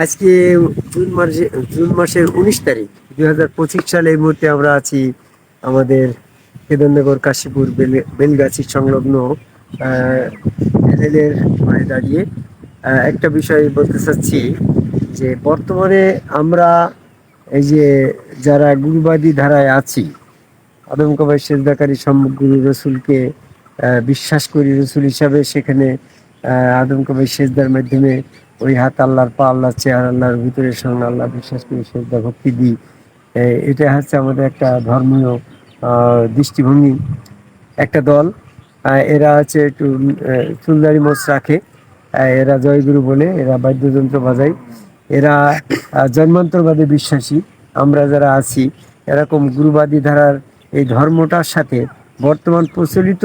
আজকে জুন মাসে জুন মাসের উনিশ তারিখ, দুই হাজার পঁচিশ সালে এই মুহূর্তে আমরা আছি আমাদের কেদারনগর, কাশীপুর, বেল- বেলগাছি সংলগ্ন রেলের মাঠে দাঁড়িয়ে। একটা বিষয় বলতে চাচ্ছি যে বর্তমানে আমরা এই যে যারা গুরুবাদী ধারায় আছি আদম কবাই সেজদাকারী সম্মুখ গুরু রসুলকে বিশ্বাস করি রসুল হিসাবে সেখানে আদম কবাই সেজদার মাধ্যমে ওই হাত আল্লাহর পা আল্লাহ চেয়ার আল্লাহর ভিতরে সঙ্গে আল্লাহ বিশ্বাস করি সেজদা ভক্তি দিই। এটা হচ্ছে আমাদের একটা ধর্মীয় দৃষ্টিভঙ্গি, একটা দল। এরা হচ্ছে একটু চুলদারি মোচ রাখে। এরা জয়গুরু বলে, এরা বাদ্যযন্ত্র বাজায়। এরা জন্মান্তরবাদে বিশ্বাসী। আমরা যারা আছি, এরকম গুরুবাদী ধারার এই ধর্মটার সাথে বর্তমান প্রচলিত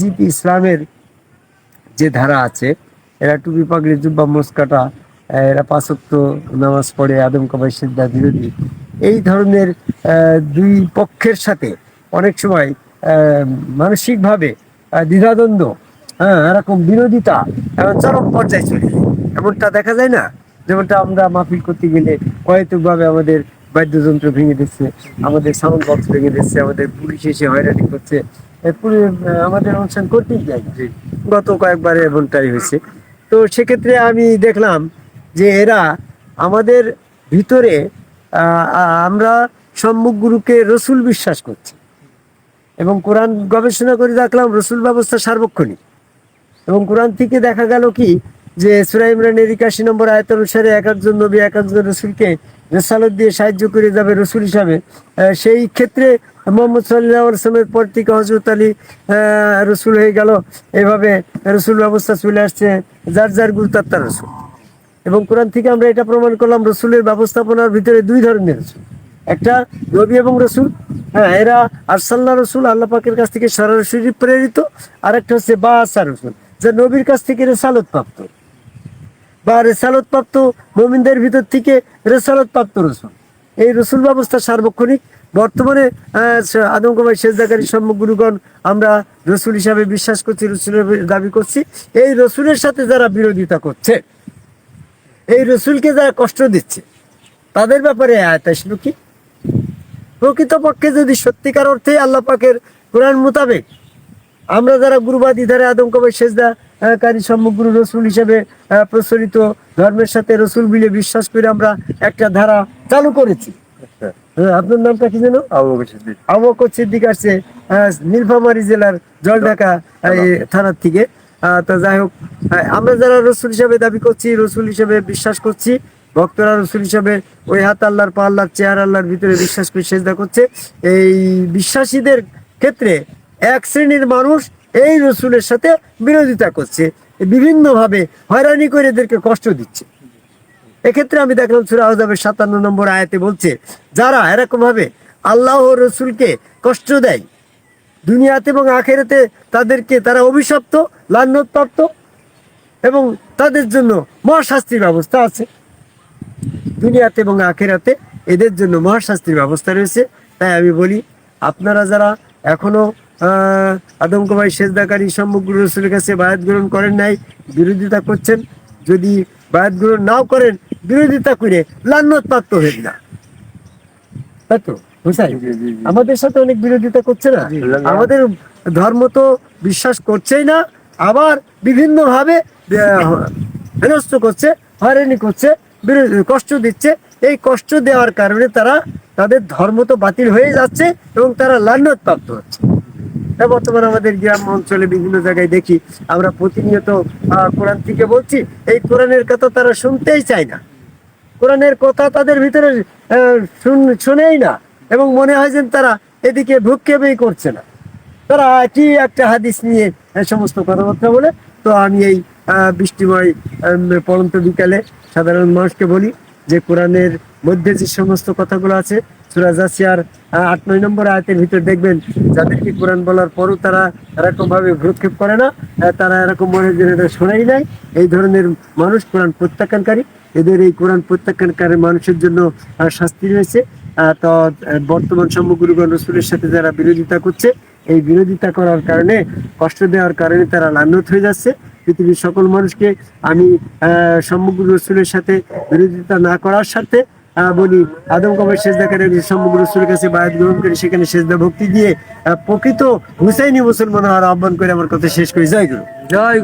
যে ইসলামের যে ধারা আছে, এরা টুপি পাগড়ি, জুব্বা, মোস্কাটা এরা পাঁচক্ত নামাজ পড়ে, আদম কবাই সিদ্ধা বিরোধী এই ধরনের দুই পক্ষের সাথে অনেক সময় মানসিকভাবে দ্বিধাদ্বন্দ্ব হ্যাঁ এরকম বিরোধিতা এবং চরম পর্যায়ে চলে। এমনটা দেখা যায় না যেমনটা আমরা মাহফিল করতে গেলে কয়েকভাবে আমাদের বাদ্যযন্ত্র ভেঙে দিচ্ছে, আমাদের সাউন্ড বক্স ভেঙে দিচ্ছে, আমাদের পুলিশ এসে হয়রানি করছে আমাদের অনুষ্ঠান করতেই যায় গত কয়েকবার এমনটাই হয়েছে। তো সেক্ষেত্রে আমি দেখলাম যে এরা আমাদের ভিতরে আমরা সম্মুখ গুরুকে রসুল বিশ্বাস করছি। এবং কোরআন গবেষণা করে দেখলাম রসুল ব্যবস্থা সার্বক্ষণিক। এবং কোরআন থেকে দেখা গেল কি যে সুরা ইমরানের একাশি নম্বর আয়ত অনুসারে এক একজন নবী এক একজন রসুলকে রেসালত দিয়ে সাহায্য করে যাবে রসুল হিসাবে। সেই ক্ষেত্রে মোহাম্মদ সাল্লাহ আসলামের পর থেকে হজরত আলী রসুল হয়ে গেল। এভাবে রসুল ব্যবস্থা চলে আসছে, যার যার গুরুত্বাত্মা রসুল। এবং কোরআন থেকে আমরা এটা প্রমাণ করলাম, রসুলের ব্যবস্থাপনার ভিতরে দুই ধরনের একটা নবী এবং রসুল হ্যাঁ এরা আরসাল্লাহ রসুল, আল্লাহ পাকের কাছ থেকে সরাসরি প্রেরিত। আর একটা হচ্ছে বা আসা রসুল, যা নবীর কাছ থেকে রেসালত প্রাপ্ত বা রেসালত প্রাপ্ত মোমিনদের ভিতর থেকে রেসালত প্রাপ্ত রসুল। এই রসুল ব্যবস্থা সার্বক্ষণিক বর্তমানে আদমকুমার শেষদাকারী সম্মুখ গুরুগণ আমরা রসুল হিসাবে বিশ্বাস করছি, রসুলের দাবি করছি। এই রসুলের সাথে যারা বিরোধিতা করছে, এই রসুলকে যারা কষ্ট দিচ্ছে, তাদের ব্যাপারে আয়াত কি? প্রকৃতপক্ষে যদি সত্যিকার অর্থে আল্লাহ পাকের কোরআন মোতাবেক আমরা যারা গুরুবাদী ধারে আদম কবে সেজদা কারী সম্মুখ গুরু রসুল হিসেবে প্রচলিত ধর্মের সাথে রসুল মিলে বিশ্বাস করে আমরা একটা ধারা চালু করেছি আপনার নামটা কি যেন? আবু বকর সিদ্দিক আসছে নীলফামারী জেলার জলঢাকা থানার থেকে। তো যাই হোক আমরা যারা রসুল হিসাবে দাবি করছি রসুল হিসাবে বিশ্বাস করছি ভক্তরা রসুল হিসাবে ওই হাত আল্লাহর পা আল্লাহর চেয়ার আল্লাহর ভিতরে বিশ্বাস করে সেজদা করছে। এই বিশ্বাসীদের ক্ষেত্রে এক শ্রেণির মানুষ এই রসুলের সাথে বিরোধিতা করছে বিভিন্নভাবে হয়রানি করে এদেরকে কষ্ট দিচ্ছে। এক্ষেত্রে আমি দেখলাম সুরা সাতান্ন নম্বর আয়াতে বলছে যারা এরকম ভাবে আল্লাহ রসুলকে কষ্ট দেয় দুনিয়াতে এবং আখেরাতে তাদেরকে তারা অভিশপ্ত লান্নপ্রাপ্ত এবং তাদের জন্য মহাশাস্তির ব্যবস্থা আছে। দুনিয়াতে এবং আখেরাতে এদের জন্য মহাশাস্তির ব্যবস্থা রয়েছে। তাই আমি বলি আপনারা যারা এখনও আহ, আদম কবাই সেজদাকারী সম্মুখ রসুলের কাছে বায়াত গ্রহণ করেন নাই বিরোধিতা করছেন যদি বায়াত গ্রহণ নাও করেন বিরোধিতা করে লান্নত প্রাপ্ত হবেন না। তাই তো। আমাদের সাথে অনেক বিরোধিতা করছে না? আমাদের ধর্ম তো বিশ্বাস করছেই না আবার বিভিন্ন ভাবে হেনস্থ করছে হয়রানি করছে কষ্ট দিচ্ছে। এই কষ্ট দেওয়ার কারণে তারা তাদের ধর্ম তো বাতিল হয়ে যাচ্ছে এবং তারা লান্নত প্রাপ্ত হচ্ছে। বর্তমানে আমাদের গ্রাম অঞ্চলে বিভিন্ন জায়গায় দেখি আমরা প্রতিনিয়ত কোরআন থেকে বলছি এই কোরআনের কথা তারা শুনতেই চায় না। কোরআনের কথা তাদের ভিতরে শোনেই না। এবং মনে হয় যে তারা এদিকে ভূক্ষেপই করছে না। তারা কি একটা হাদিস নিয়ে সমস্ত কথাবার্তা বলে। তো আমি এই বৃষ্টিময় আম, পড়ন্ত বিকালে সাধারণ মানুষকে বলি যে কোরআনের মধ্যে যে সমস্ত কথাগুলো আছে সুরা জাসিয়ার আহ, আট নয় নম্বর আয়াতের ভিতর দেখবেন যাদেরকে কোরআন বলার পরও তারা এরকম ভাবে ভ্রুক্ষেপ করে না তারা এরকম মনে যে শোনাই নাই। এই ধরনের মানুষ কোরআন প্রত্যাখ্যানকারী। এদের এই কোরআন প্রত্যাখ্যানকারী মানুষের জন্য শাস্তি রয়েছে। তো বর্তমান সম্মগুরুগণ রসুলের সাথে যারা বিরোধিতা করছে, এই বিরোধিতা করার কারণে, কষ্ট দেওয়ার কারণে তারা লান্নত হয়ে যাচ্ছে। পৃথিবীর সকল মানুষকে আমি সমগ্র রসুলের সাথে বিরোধিতা না করার সাথে বলি, আদম কবর সেজদা করে সমগ্র রসুলের কাছে বায়াত গ্রহণ করে সেখানে সেজদা ভক্তি দিয়ে প্রকৃত হুসাইনি মুসলমান হওয়ার আহ্বান করে আমার কথা শেষ করি। জয় গুরু। জয়